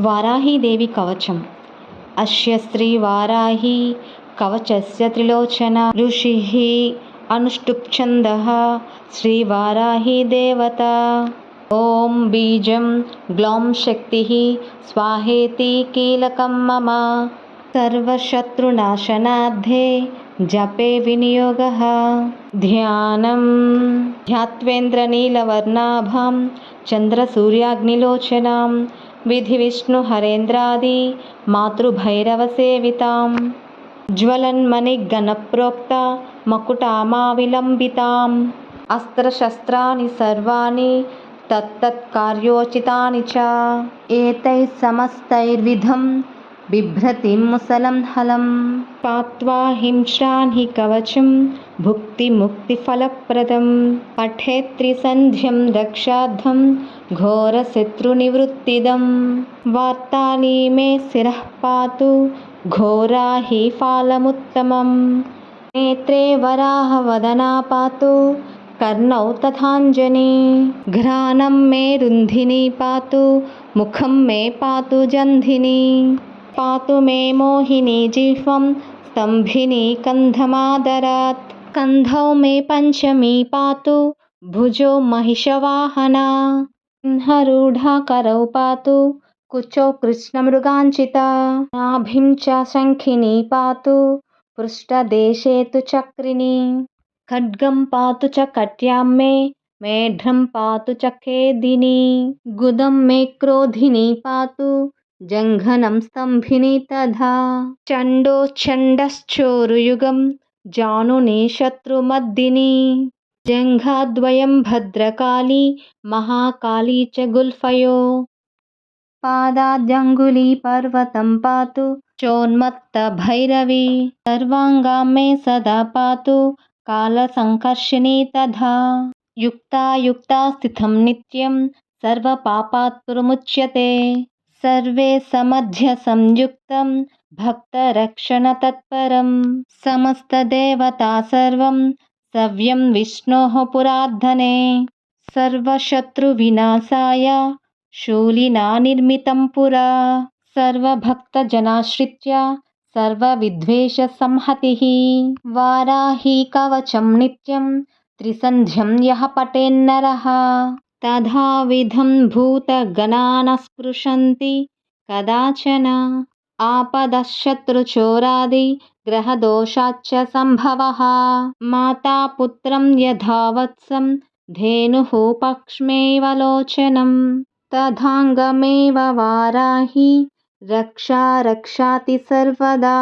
వారాహీదేవి కవచం. అశ్యశ్రీ వారాహి కవచస్య త్రిలోచన ఋషి ఋషిः శ్రీ వారాహి దేవత. ఓం బీజం గ్లౌం శక్తి స్వాహేతి కీలకం మమ. సర్వశత్రునాశనార్థే జపే వినియోగ. ధ్యానం ధ్యాత్వేంద్రనీలవర్ణాభాం చంద్రసూర్యాగ్నిలోచనాం విధివిష్ణుహరేంద్రాది మాతృభైరవసేవితాం జ్వలన్మణిగణప్రోక్త మకుటామావిలంబితాం. అస్త్రశస్త్రాణి సర్వాణి తత్తత్కార్యోచితాని చ. ఏతైः సమస్తైర్విధం बिभ्रतिं मुसलं हलं पात्वा हिंस्रान् हि कवचं भुक्तिमुक्तिफलप्रदं पठेत्त्रिसन्ध्यं दक्षाद्धं घोरशत्रुनिवृत्तिदं वार्ताली मे शिरः पातु घोरा हि फालमुत्तमं नेत्रे वराहवदना पातु कर्णौ तथाञ्जने घ्राणं मे रुन्धिनी पातु मुखं मे पातु जन्धिनी पातु मे मोहिनी जिह्वं स्तम्भिनी कन्धमादरात्। कन्धौ मे पञ्चमी पातु, भुजो महिषवाहना। सिंहरूढा करौ पातु, कुचौ कृष्णमृगाञ्चिता। नाभिं च शङ्खिनी पातु, पृष्ठदेशे तु चक्रिणी। खड्गं पातु च कट्यां मे, मेढ्रं पातु च खेदिनी। गुदं मे क्रोधिनी पातु जङ्घनं स्तम्भिनी तथा चण्डोच्छण्डश्चोरुयुगं जानुनी शत्रुमद्दिनी जङ्घाद्वयं भद्रकाली महाकाली च गुल्फयो पादाद्यङ्गुलीपर्वतं पातु चोन्मत्तभैरवी सर्वाङ्गां मे सदा पातु कालसङ्कर्षिणी तथा युक्तायुक्ता स्थितं नित्यं सर्वपापात् पुरमुच्यते सर्वे समध्यसंयुक्तं भक्तरक्षणतत्परं समस्तदेवता सर्वं सव्यं विष्णोः पुरार्धने सर्वशत्रुविनाशाय शूलिना निर्मितं पुरा सर्वभक्तजनाश्रित्य सर्वविद्वेषसंहतिः वाराही कवचं नित्यं त्रिसन्ध्यं यः पठेन्नरः तथाविधं भूतगणान् स्पृशन्ति कदाचन आपदशत्रुचोरादिग्रहदोषाच्च सम्भवः मातापुत्रं यथा वत्सं धेनुः पक्ष्मेवलोचनं तथाङ्गमेव वाराही रक्षा रक्षाति सर्वदा